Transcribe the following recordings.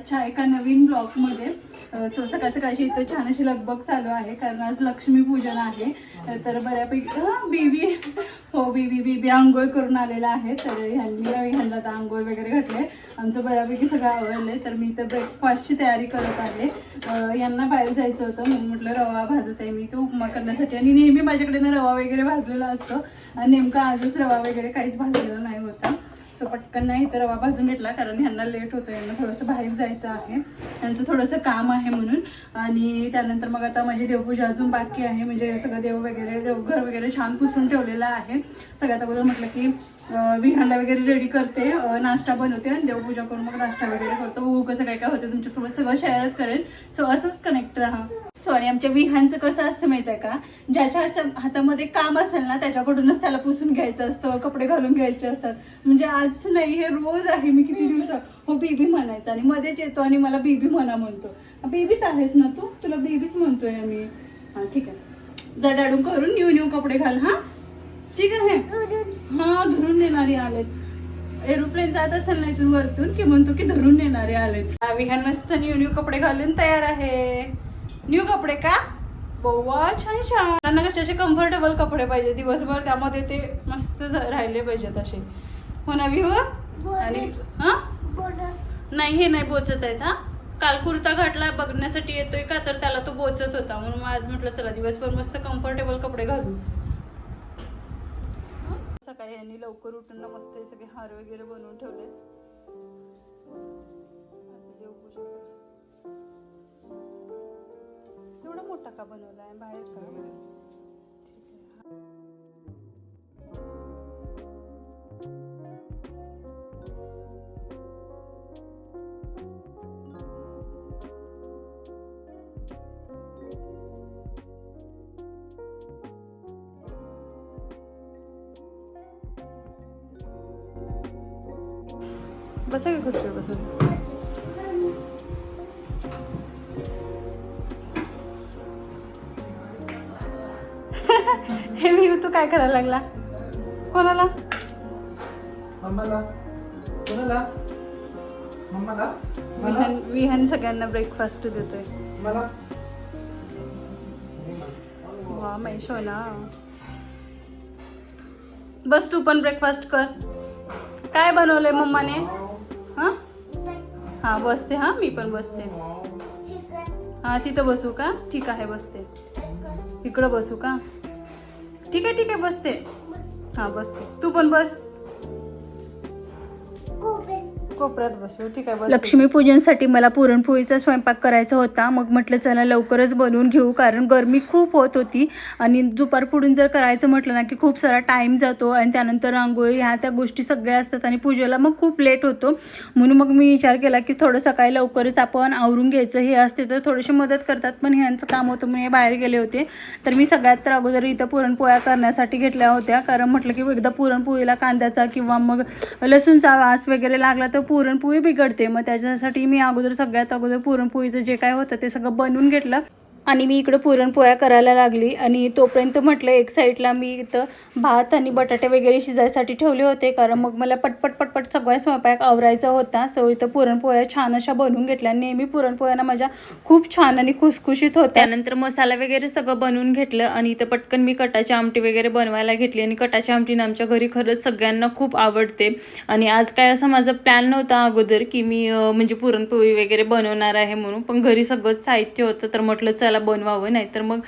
आजच्या एका नवीन ब्लॉगमध्ये सो सकाळ सकाळची इथं छान अशी लगबग चालू आहे कारण आज लक्ष्मीपूजन आहे. तर बऱ्यापैकी हां बीबी हो बीबी बीबी आंघोळ करून आलेला आहे. तर ह्यांनी ह्यांना आता आंघोळ वगैरे घातले आमचं बऱ्यापैकी सगळं आवडलं तर मी इथं ब्रेकफास्टची तयारी करत आहे. यांना बाहेर जायचं होतं. म्हणून म्हटलं रवा भाजत आहे मी. तो उपमा करण्यासाठी. आणि नेहमी माझ्याकडे ना रवा वगैरे भाजलेला असतो. आणि नेमका आजच रवा वगैरे काहीच भाजलेला नाही होता. सो पटकन नाही तर रवा भाजून घेतला कारण ह्यांना लेट होतं यांना थोडंसं बाहेर जायचं आहे. त्यांचं थोडंसं काम आहे म्हणून. आणि त्यानंतर मग आता माझी देवपूजा अजून बाकी आहे. म्हणजे सगळं देव वगैरे देवघर वगैरे छान पुसून ठेवलेलं आहे. सगळ्यात अगोदर म्हटलं की विहानला वगैरे रेडी करते. नाश्ता बनवते आणि देवपूजा करून मग नाश्ता वगैरे करतो. हो कसं काय काय होतं तुमच्यासोबत सगळं शेअरच करेल सो असंच कनेक्ट राहा. सॉरी आमच्या विहानचं कसं असतं माहिती आहे का? ज्याच्या हातामध्ये काम असेल ना त्याच्याकडूनच त्याला पुसून घ्यायचं असतं कपडे घालून घ्यायचे असतात. म्हणजे आज नाही हे रोज आहे. मी किती दिवसात हो बेबी म्हणायचं आणि मध्येच येतो आणि मला बेबी म्हणा म्हणतो. बेबीच आहेस ना तू? तुला बेबीच म्हणतोय आम्ही. हा ठीक आहे. जा डाडून करून न्यू न्यू कपडे घाल. हा? ठीक आहे. हा धरून नेणारे आलेत. एरोप्लेन जात असेल ना इथून वरतून की म्हणतो की धरून नेणारे आलेत. विहान मस्त न्यू न्यू कपडे घालून तयार आहे. न्यू कपडे का? बोवा छान छान. त्यांना कसे कम्फर्टेबल कपडे पाहिजे? दिवसभर त्यामध्ये ते मस्त राहिले पाहिजेत असे. हो ना विहू? आणि हा? नाही हे नाही बोचत आहेत हा? काल कुर्ता घातला बघण्यासाठी येतोय का? तर त्याला तो बोचत होता. म्हणून आज म्हटलं चला दिवसभर मस्त कम्फर्टेबल कपडे घालू. सकाळी यांनी लवकर उठून मस्त हे सगळे हार वगैरे बनवून ठेवले. देवपूजा एवढा मोठा का बनवला आहे बाहेर का? बसा की खुर्चीवर बसून हे मी तू काय करायला लागला? कोणाला? मम्माला. कोणाला? मम्माला? मला? विहान विहान सगळ्यांना ब्रेकफास्ट देतोय. मला? वा ना. बस तू पण ब्रेकफास्ट कर. काय बनवलंय मम्माने? हा हां बसते. हां मी पण बसते. हां तिथं बसू का? ठीक आहे बसते. इकडं बसू का? ठीक आहे ठीक आहे बसते. हां बसते. तू पण बस. कोपऱ्यात बसू? ठीक आहे बस. लक्ष्मीपूजनसाठी मला पुरणपोळीचा स्वयंपाक करायचा होता. मग म्हटलं चला लवकरच बनवून घेऊ. कारण गरमी खूप होत होती. आणि दुपार पुढून जर करायचं म्हटलं ना की खूप सारा टाईम जातो आणि त्यानंतर रांगोळी ह्या त्या गोष्टी सगळ्या असतात आणि पूजेला मग खूप लेट होतो. म्हणून मग मी विचार केला की थोडं सकाळी लवकरच आपण आवरून घ्यायचं. हे असते तर थोडीशी मदत करतात पण ह्यांचं काम होतं म्हणून हे बाहेर गेले होते. तर मी सगळ्यात तर अगोदर इथं पुरणपोळ्या करण्यासाठी घेतल्या होत्या. कारण म्हटलं की एकदा पुरणपोळीला कांद्याचा किंवा मग लसूणचा वास वगैरे लागला तर पुरणपोळी बिघडते. मग त्याच्यासाठी मी अगोदर सगळ्यात अगोदर पुरणपोळीचं जे काय होतं ते सगळं बनवून घेतलं. आणि मी इकडं पुरणपोळ्या करायला लागली आणि तोपर्यंत म्हटलं एक साईडला मी इथं भात आणि बटाटे वगैरे शिजायसाठी ठेवले होते. कारण मग मला पटपट पटपट सगळ्या स्वयंपाक आवरायचा होता. सो इथं पुरणपोळ्या छान अशा बनवून घेतल्या. नेहमी पुरणपोळ्या माझ्या खूप छान आणि खुसखुशीत होत्या. त्यानंतर मसाला वगैरे सगळं बनवून घेतलं आणि इथं पटकन मी कटाची आमटी वगैरे बनवायला घेतली. आणि कटाची आमटीनं आमच्या घरी खरंच सगळ्यांना खूप आवडते. आणि आज काय असा माझा प्लॅन नव्हता अगोदर की मी म्हणजे पुरणपोळी वगैरे बनवणार आहे म्हणून. पण घरी सगळंच साहित्य होतं तर म्हटलं चला बनवावं नाही तर मग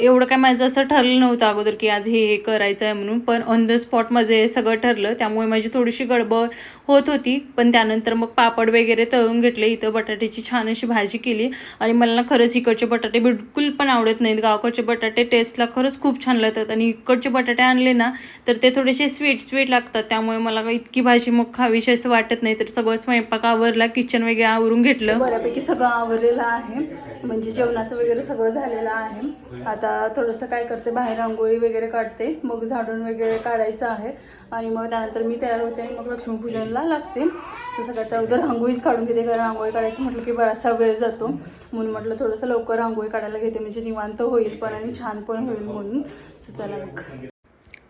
एवढं काय माझं असं ठरलं नव्हतं अगोदर की आज हे हे करायचं आहे म्हणून. पण ऑन द स्पॉट माझं हे सगळं ठरलं. त्यामुळे माझी थोडीशी गडबड होत होती. पण त्यानंतर मग पापड वगैरे तळून घेतले. इथं बटाट्याची छान अशी भाजी केली. आणि मला ना खरंच इकडचे बटाटे बिलकुल पण आवडत नाहीत. गावाकडचे बटाटे टेस्टला खरंच खूप छान लागतात. आणि इकडचे बटाटे आणले ना तर ते थोडेसे स्वीट स्वीट लागतात. त्यामुळे मला इतकी भाजी मग खावीशी असं वाटत नाही. तर सगळं स्वयंपाक आवरला किचन वगैरे आवरून घेतलं. बऱ्यापैकी सगळं आवरलेलं आहे. म्हणजे जेवणाचं वगैरे सगळं झालेलं आहे. आता थोडंसं काय करते बाहेर रांगोळी वगैरे काढते. मग झाडून वगैरे काढायचं आहे. आणि मग त्यानंतर मी तयार होते आणि मग लक्ष्मीपूजनला लागते. सो सगळ्यात अगोदर रांगोळीच काढून घेते. कारण रांगोळी काढायचं म्हटलं की बराचसा वेळ जातो. म्हणून म्हटलं थोडंसं लवकर रांगोळी काढायला घेते. म्हणजे निवांत होईल पण आणि छान पण होईल म्हणून. सो चला मग.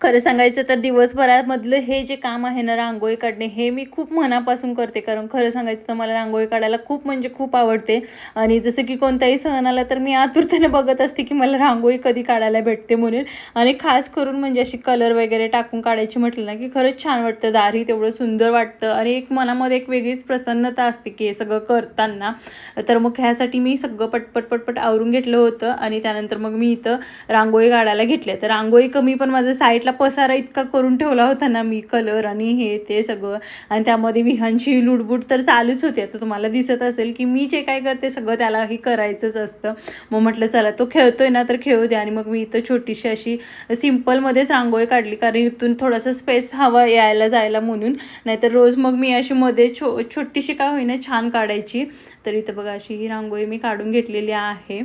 खरं सांगायचं तर दिवसभरामधलं हे जे काम आहे ना रांगोळी काढणे हे मी खूप मनापासून करते. कारण खरं सांगायचं तर मला रांगोळी काढायला खूप म्हणजे खूप आवडते. आणि जसं की कोणताही सण आला तर मी आतुरतेने बघत असते की मला रांगोळी कधी काढायला भेटते म्हणून. आणि खास करून म्हणजे अशी कलर वगैरे टाकून काढायची म्हटलं ना की खरंच छान वाटतं. दारही तेवढं सुंदर वाटतं. आणि एक मनामध्ये एक वेगळीच प्रसन्नता असते की हे सगळं करताना. तर मग ह्यासाठी मी सगळं पटपट पटपट आवरून घेतलं होतं. आणि त्यानंतर मग मी इथं रांगोळी काढायला घेतल्या. तर रांगोळी कमी पण माझं साईडला पसारा इतका करून ठेवला होता ना मी कलर आणि हे ते सगळं. आणि त्यामध्ये विहांची लुडबुड तर चालूच होती. आता तुम्हाला दिसत असेल की मी जे काय करते सगळं त्यालाही करायचंच असतं. मग म्हटलं चला तो खेळतोय ना तर खेळू दे आणि मग मी इथं छोटीशी अशी सिम्पलमध्येच रांगोळी काढली. कारण इथून थोडासा स्पेस हवा यायला जायला म्हणून. नाहीतर रोज मग मी अशी मध्ये छो छोटीशी काय होईना छान काढायची. तर इथं बघा अशी ही रांगोळी मी काढून घेतलेली आहे.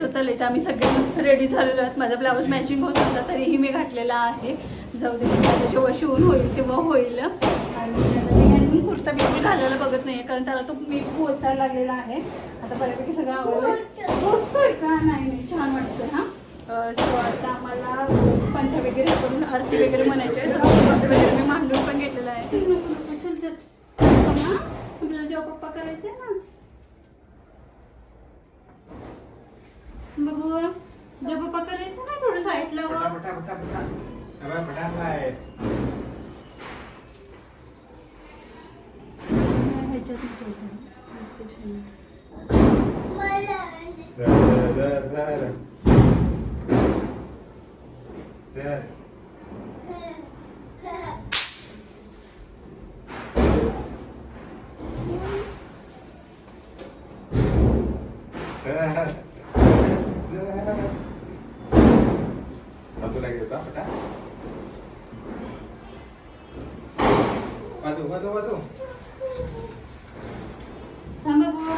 तर आम्ही सगळे मस्त रेडी झालेलो आहोत. माझा ब्लाऊज मॅचिंग होत होता तरीही मी घातलेला आहे. जाऊ दे आता जेव्हा शिवून होईल तेव्हा होईल. आणि आता मी कुर्ता बिलकुल घालायला बघत नाही कारण त्याला तो मी पोचायला लागलेला आहे. आता बऱ्यापैकी सगळं आवडलं पोचतोय का? नाही नाही छान वाटतं हा. सो आता आम्हाला पंथ वगैरे करून आरती वगैरे म्हणायची आहे. वगैरे मी मांडून पण घेतलेला आहे. चल आपल्याला देव पप्पा करायचे ना बघू देव पप्पा करायचं ना थोडं साईडला वर ह्याच्यात ठेवतो. There, there, there. There. There. घेता पटा वाजव वाजव वाजव. थांब बघू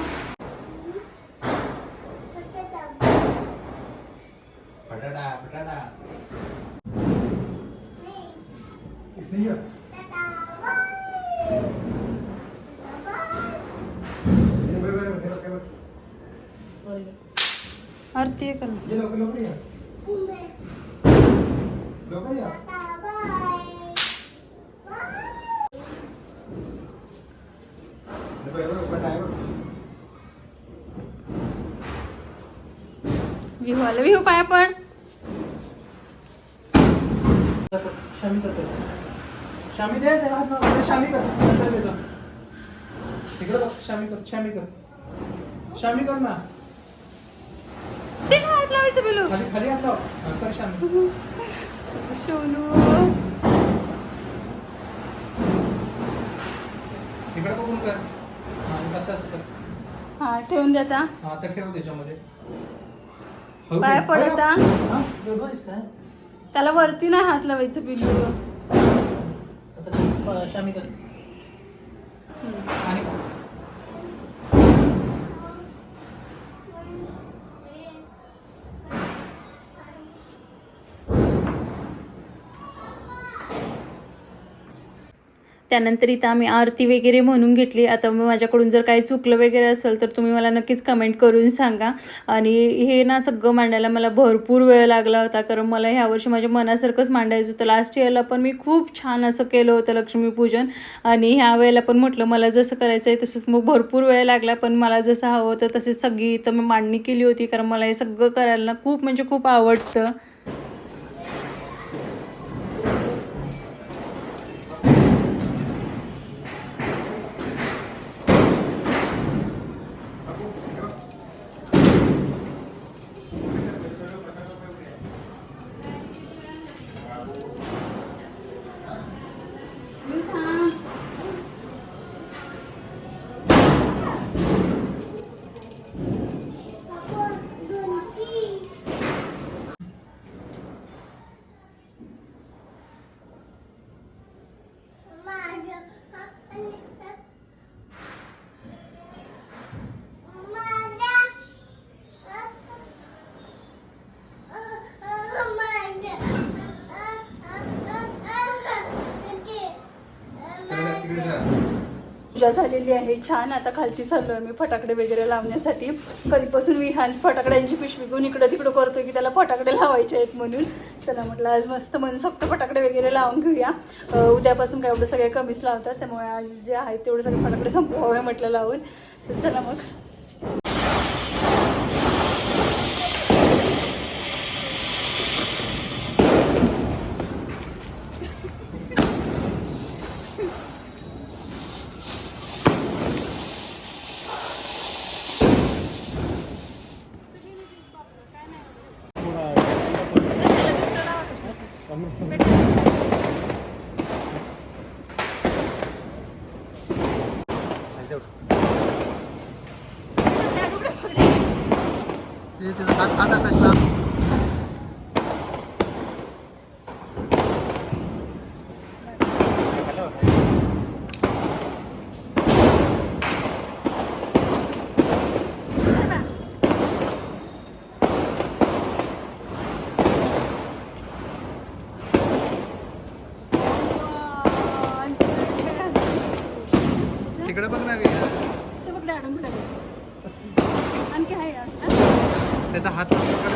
पटाटा पटाटा नहीं है। आरती आहे कर ये. विहू आलं विहू पाया पड शामी करतो शामी दे त्याला हात नको. शामी कर. नंतर देतो इकडे बघ शामी कर शामी कर. शामी कर ना. हात लावायचं बेलू. खाली खाली हात लाव. हा, कर शामी सोनू इकडे बघून कर. हा आणि कसं हा ठेवून देता. हा आता ठेव त्याच्यामध्ये. पाया पडता? हा दोघं आहेस काय? त्याला वरती नाही हात लावायचं पिल्लू आता ते शामी कर. आणि त्यानंतर इथं आम्ही आरती वगैरे म्हणून घेतली. आता मग माझ्याकडून जर काही चुकलं वगैरे असेल तर तुम्ही मला नक्कीच कमेंट करून सांगा. आणि हे ना सगळं मांडायला मला भरपूर वेळ लागला होता. कारण मला ह्या वर्षी माझ्या मनासारखंच मांडायचं होतं. लास्ट इयरला पण मी खूप छान असं केलं होतं लक्ष्मीपूजन. आणि ह्या वेळेला पण म्हटलं मला जसं करायचं आहे तसंच मग भरपूर वेळ लागला. पण मला जसं हवं होतं तसेच सगळी इथं मी मांडणी केली होती. कारण मला हे सगळं करायला खूप म्हणजे खूप आवडतं. झालेली आहे. छान आता खालती चाललो आहे मी फटाकडे वगैरे लावण्यासाठी. कधीपासून विहान फटाकड्यांची पिशवी घेऊन इकडं तिकडं करतोय की त्याला फटाकडे लावायचे आहेत म्हणून. चला म्हटलं आज मस्त मनसोक्त फटाकडे वगैरे लावून घेऊया. उद्यापासून काय एवढं सगळे कमीच लावतात त्यामुळे आज जे आहे तेवढे सगळे फटाकडे संपवावे म्हटलं लावून. तर चला मग. ते तिचा हात हात आकाशला तिकडे बघ ना आणखी आहे असं त्याचा हात पकड